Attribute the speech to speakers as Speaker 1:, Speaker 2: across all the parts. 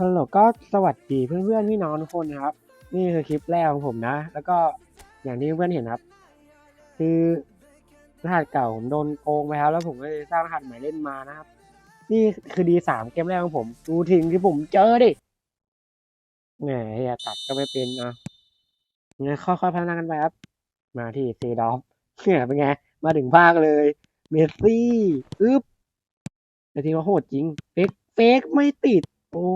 Speaker 1: ฮัลโหลก็สวัสดีเพื่อนๆพี่น้องทุกคนนะครับ นี่คือคลิปแรกของผมนะ แล้วก็อย่างที่เพื่อนเห็นครับ คือรหัสเก่าผมโดนโกงไปครับ แล้วผมก็เลยสร้างรหัสใหม่เล่นมานะครับ นี่คือดีสามเกมแรกของผม ดูทิ้งที่ผมเจอดิแหมอย่าตัดก็ไม่เป็นอะงั้นค่อยๆพัฒนากันไปครับ มาที่ซีดอฟเนี่ยเป็นไง มาถึงภาคเลย เมสซี่อึ๊บแต่ทีว่าโหดจริง เฟกเฟกไม่ติด โอ้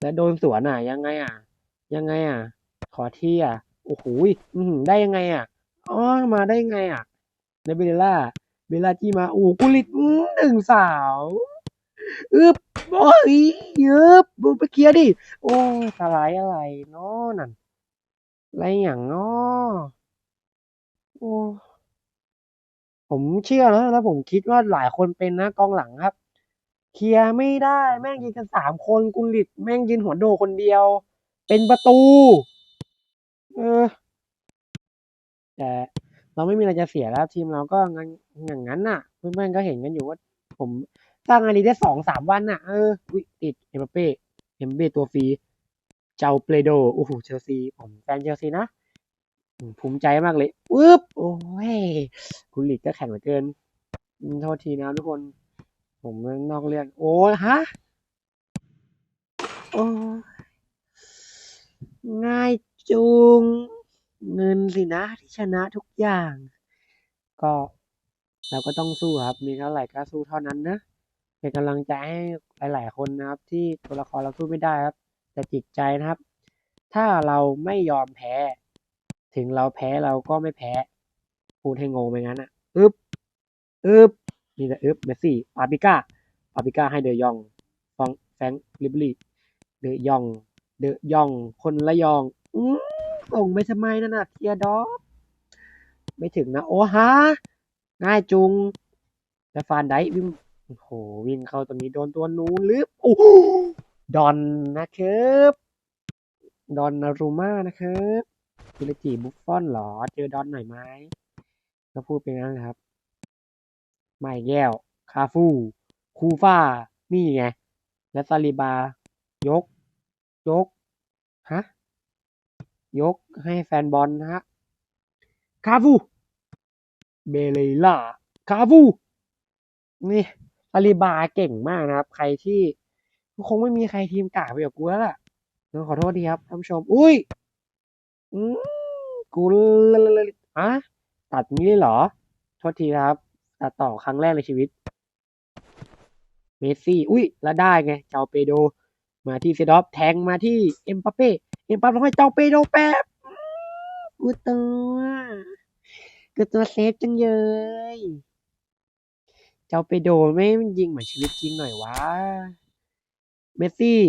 Speaker 1: แล้วโดนสวนอะ ยังไงอะ ยังไงอะ ขอที่อะ โอ้โหอื้อหือได้ยังไงอะ อ๋อ มาได้ยังไงอะในเบลล่า เบลล่าจี้มา โอ้กุลิตหนึ่งสาวอึบโอ้ยยึบบุไปเคลียร์ดิ โอ้สไลด์อะไรเนาะนั่น อะไรอย่างเนาะโอ้ผมเชื่อนะแล้วผมคิดว่าหลายคนเป็นนะกองหลังครับ เคลียร์ไม่ได้ แม่งยืนกันสามคนกุลิตแม่งยืนหัวโดคนเดียว เป็นประตู เออ แต่เราไม่มีอะไรจะเสียแล้ว ทีมเราก็งั้นอย่างนั้นน่ะ เพื่อนๆก็เห็นกันอยู่ว่า ผมสร้างอารีได้สองสามวันน่ะ เออวิติดเอ็มเป้เอ็มเป้ตัวฟรี เจ้าเปโดโอ้โหเชลซีผมแฟนเชลซีนะอืมภูมิใจมากเลยอึ๊บโอ้ยกุลิตก็แข็งเหลือเกิน โทษทีนะทุกคน ผมนอกเรื่องโอ้ฮะ โอ้ง่ายจุง เงินสินะที่ชนะทุกอย่าง ก็เราก็ต้องสู้ครับ มีเท่าไหร่ก็สู้เท่านั้นนะ เป็นกำลังใจให้หลาย ๆ คนนะครับ ที่ตัวละครเราสู้ไม่ได้ครับ แต่จิตใจนะครับ ถ้าเราไม่ยอมแพ้ ถึงเราแพ้เราก็ไม่แพ้ พูดให้งงไปงั้นอะอึบอึบ นี่แต่อึ๊บเมสซี่ปาปิก้าปาปิก้าให้เดยองฟองแฟงลิบลีเดยอง เดยอง คนละยองอืมส่งไปทำไมนั่นน่ะเทียดอฟไม่ถึงนะ โอ้ฮะง่ายจุงแต่ฟานไดวิ่งโอ้โหวิ่งเข้าตรงนี้โดนตัวนู้นหรือโอ้โหดอนนะครับดอนนารูมานะครับกิเลจิบุฟฟอนเหรอ เจอดอนหน่อยไหมก็พูดไปงั้นแหละครับ ไม่แก้วคาฟู คูฟ่า นี่ไง และซาลิบา ยก ยก ฮะ ยกให้แฟนบอลนะฮะ คาฟู เบเลล่า คาฟู นี่ซาลิบาเก่งมากนะครับ ใครที่คงไม่มีใครทีมกากไปกว่ากูแล้วล่ะขอโทษทีครับท่านผู้ชม อุ้ยอืมกูเลยอะตัดนี้เลยเหรอ โทษทีครับ ตัดต่อครั้งแรกในชีวิต เมสซี่ อุ้ยแล้วได้ไง เจ้าเปโด มาที่เซดอฟแทงมาที่เอ็มบัปเป้ เอ็มบัปเป้ให้เจ้าเปโดแป๊บกูตัวกูตัวเซฟจังเลยเจ้าเปโดไม่ยิงเหมือนชีวิตจริงหน่อยวะ เมสซี่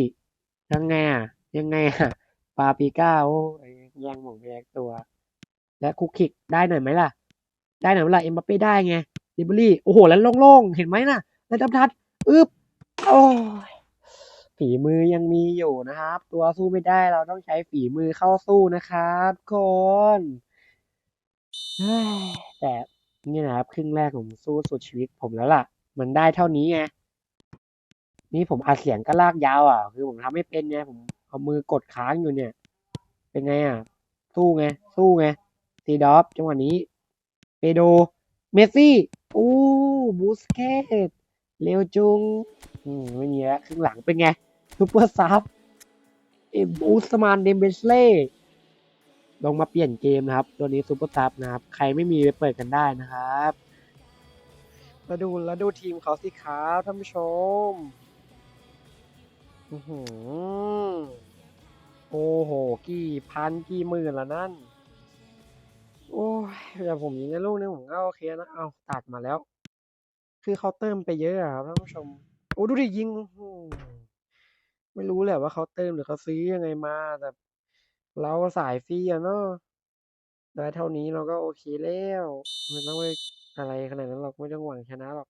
Speaker 1: ยังไงอะ ยังไงอะ ปาปิก้าโอ้แย่งหม่งแย่งตัว และคุกคิกได้หน่อยไหมล่ะได้หน่อยเวลาเอ็มบัปเป้ได้ไง ดิบลี่ โอ้โห แล้วโล่งๆ เห็นไหมน่ะแล้วทับทัดอึบโอ้ย ฝีมือยังมีอยู่นะครับ ตัวสู้ไม่ได้เราต้องใช้ฝีมือเข้าสู้นะครับทุกคนแต่นี่นะครับ ครึ่งแรกผมสู้สุดชีวิตผมแล้วล่ะ มันได้เท่านี้ไง นี่ผมอัดเสียงก็ลากยาวอะ คือผมทำไม่เป็นไง ผมเอามือกดค้างอยู่เนี่ย เป็นไงอะ สู้ไง สู้ไงซีดอฟจังหวะนี้ เปโด เมสซี่ อู้บูสเกตเร็วจุงอืมไม่มีแล้วครึ่งหลังเป็นไงซูเปอร์ซับเอบูสมานเดมเบสเล่ลงมาเปลี่ยนเกมนะครับ ตัวนี้ซูเปอร์ซับนะครับ ใครไม่มีไปเปิดกันได้นะครับมาดูแล้วดูทีมเขาสิครับท่านผู้ชมอื้อหือโอ้โห กี่พันกี่หมื่นละนั่น โอ้ยแต่ผมยิงในลูกนี้ผมก็โอเคนะ เอาตัดมาแล้ว คือเขาเติมไปเยอะอะครับท่านผู้ชม โอ้ดูดิยิง ไม่รู้แหละว่าเขาเติมหรือเขาซื้อยังไงมาแต่เราสายฟรีอะเนาะได้เท่านี้เราก็โอเคแล้วไม่ต้องไปอะไรขนาดนั้นหรอกไม่ต้องหวังชนะหรอก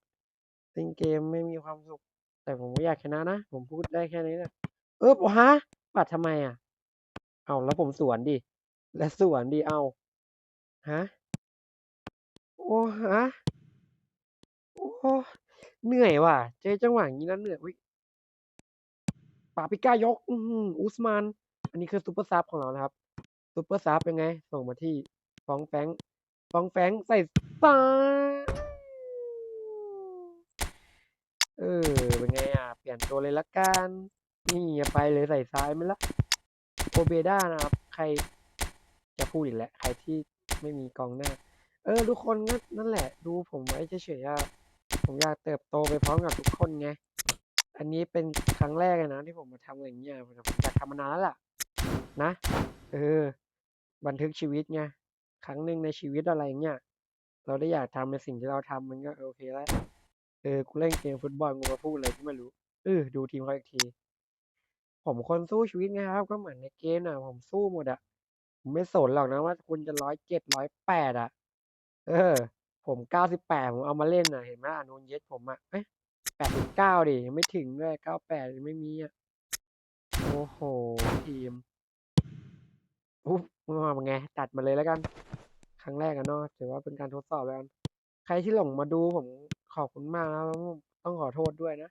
Speaker 1: เล่นเกมไม่มีความสุข แต่ผมก็อยากชนะนะ ผมพูดได้แค่นี้นะเออฮะปัดทำไมอะ เอาแล้วผมสวนดิ แล้วสวนดิเอา ฮะ โอ้ ฮะ โอ้ เหนื่อยว่ะ เจอจังหวะอย่างนี้แล้วเหนื่อยอุ๊ยปาปิก้ายก อือหืออุสมาน อันนี้คือซูเปอร์ซับของเรานะครับซูเปอร์ซับเป็นไง ส่งมาที่ฟองแฟงฟองแฟงใส่ซ้ายเออ เป็นไงอะ เปลี่ยนตัวเลยละกัน นี่ไปเลยใส่ซ้ายไหมล่ะ โอเบด้านะครับ ใครจะพูดอีกแล้ว ใครที่ ไม่มีกองหน้า เออ ทุกคนก็นั่นแหละ ดูผมไว้เฉยๆผมอยากเติบโตไปพร้อมกับทุกคนไง อันนี้เป็นครั้งแรกเลยนะที่ผมมาทำอะไรเงี้ยผมอยากทำมานานแล้วล่ะ นะ เออ บันทึกชีวิตไง ครั้งหนึ่งในชีวิตอะไรเงี้ย เราได้อยากทำในสิ่งที่เราทำมันก็โอเคแล้ว เออ กูเล่นเกมฟุตบอลกูมาพูดอะไรก็ไม่รู้ เออ ดูทีมเขาอีกที ผมคนสู้ชีวิตไงครับ ก็เหมือนในเกมน่ะ ผมสู้หมดอะ ผมไม่สนหรอกนะว่าคุณจะร้อยเจ็ดร้อยแปดอะ เออ ผมเก้าสิบแปดผมเอามาเล่นน่ะ เห็นไหมอนุนเย็ดผมอะเอ้ยแปดสิบเก้าดิยังไม่ถึงด้วยเก้าแปดไม่มีอะ โอ้โห ทีมอุ๊บมาเป็นไงตัดมาเลยแล้วกัน ครั้งแรกอะเนาะถือว่าเป็นการทดสอบแล้วกัน ใครที่หลงมาดูผมขอบคุณมากนะแล้วต้องขอโทษด้วยนะ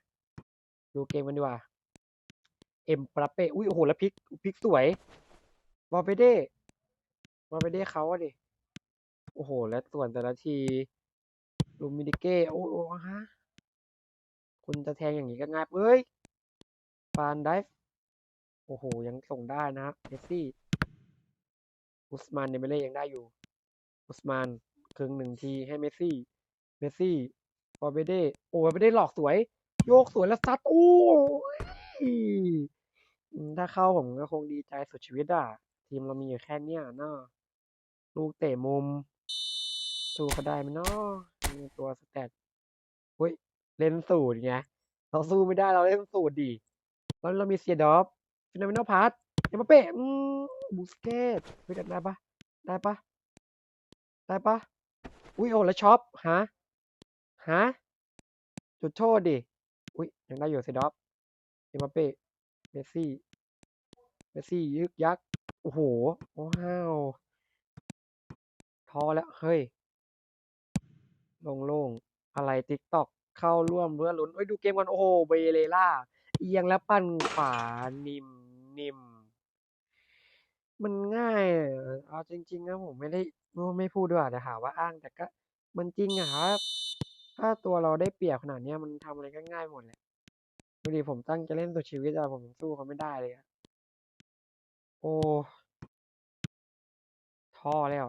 Speaker 1: ดูเกมกันดีกว่า เอ็มปราเป้ อุ้ยโอ้โห แล้วพลิกพลิกสวย บอลเปเด้ บอลเปเด้เขาอะดิ โอ้โห แล้วส่วนแต่ละทีลูมิดิเก้ โอ้โหฮะ คุณจะแทงอย่างนี้ก็ง่ายเอ้ยฟานไดฟ์โอ้โห ยังส่งได้นะเมสซี่ อุสมานเดเบเล่ยังได้อยู่ อุสมานครึ่งหนึ่งทีให้เมสซี่ เมสซี่บอเปเด้ โอ้ยไม่ได้หลอกสวย โยกสวยแล้วซัด โอ้ยถ้าเข้าผมก็คงดีใจสุดชีวิตอะ ทีมเรามีอยู่แค่เนี้ยเนาะ ลูกเตะมุม สู้เขาได้ไหมเนาะมีตัวสแตทเฮ้ย เล่นสูตรไง เราสู้ไม่ได้เราเล่นสูตรดิแล้วเรามีเซียดอฟฟินามิโนพาร์ตเอมเป้บูสเกตเฮ้ยได้ปะได้ปะได้ปะอุ้ยโอ้แล้วช็อปฮะฮะจุดโทษดิ อุ้ยยังได้อยู่เซียดอฟเอมเป้เมสซี่ เมสซี่ยึกยัก โอ้โหว้าว ท้อแล้ว เฮ้ย โล่งๆ อะไรติ๊กตอกเข้าร่วมเพื่อลุ้นเอ้ย ดูเกมกันโอ้โห เบเลล่า เอียงแล้วปั้นขวา นิ่มนิ่มมันง่ายอะเอาจริง ๆ นะผมไม่ได้ไม่พูดด้วยแต่หาว่าอ้างแต่ก็ มันจริงอะครับ ถ้าตัวเราได้เปรียบขนาดนี้มันทำอะไรก็ง่ายหมดแหละดูดิผมตั้งใจเล่นสุดชีวิตอะผมสู้เขาไม่ได้เลยอะโอ้ท้อแล้ว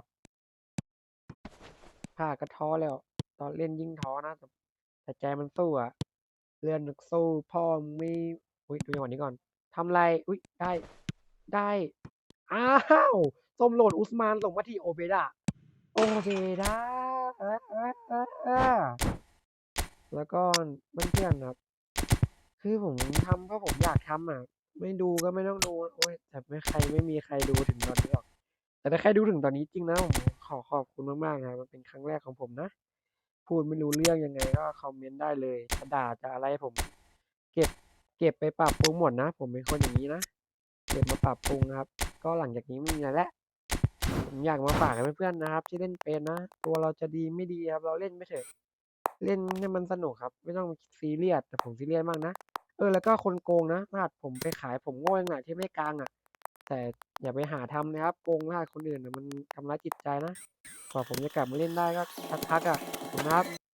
Speaker 1: ภาก็ท้อแล้ว ตอนเล่นยิ่งท้อนะ แต่แต่ใจมันสู้อะเลื่อนึกสู้พ่อมึงไม่อุ้ยดูจังหวะนี้ก่อนทำไรอุ้ยได้ได้อ้าวส้มโหลดอุสมานส่งมาที่โอเบดาโอเบดาแล้วก็เพื่อนๆครับ คือผมทำเพราะผมอยากทำอะ ไม่ดูก็ไม่ต้องดู โอ้ยแต่ไม่ใครไม่มีใครดูถึงตอนนี้หรอก แต่ถ้าใครดูถึงตอนนี้จริงนะผม ขอขอบคุณมากๆนะมันเป็นครั้งแรกของผมนะ พูดไม่รู้เรื่องยังไงก็คอมเมนต์ได้เลยจะด่าจะอะไรผม เก็บเก็บไปปรับปรุงหมดนะ ผมเป็นคนอย่างนี้นะเก็บมาปรับปรุงครับ ก็หลังจากนี้ไม่มีอะไรแล้วผมอยากมาฝากให้เพื่อนๆนะครับ ที่เล่นเป็นนะ ตัวเราจะดีไม่ดีครับ เราเล่นไม่เถอะเล่นให้มันสนุกครับ ไม่ต้องซีเรียสแต่ผมซีเรียสมากนะเออแล้วก็คนโกงนะรหัสผมไปขายผมโง่ยังไงที่ไม่กลางอะ แต่ อย่าไปหาทำนะครับโกงร่าคนอื่นมันทำร้ายจิตใจนะกว่าผมจะกลับมาเล่นได้ก็สักพักอะขอบคุณนะครับ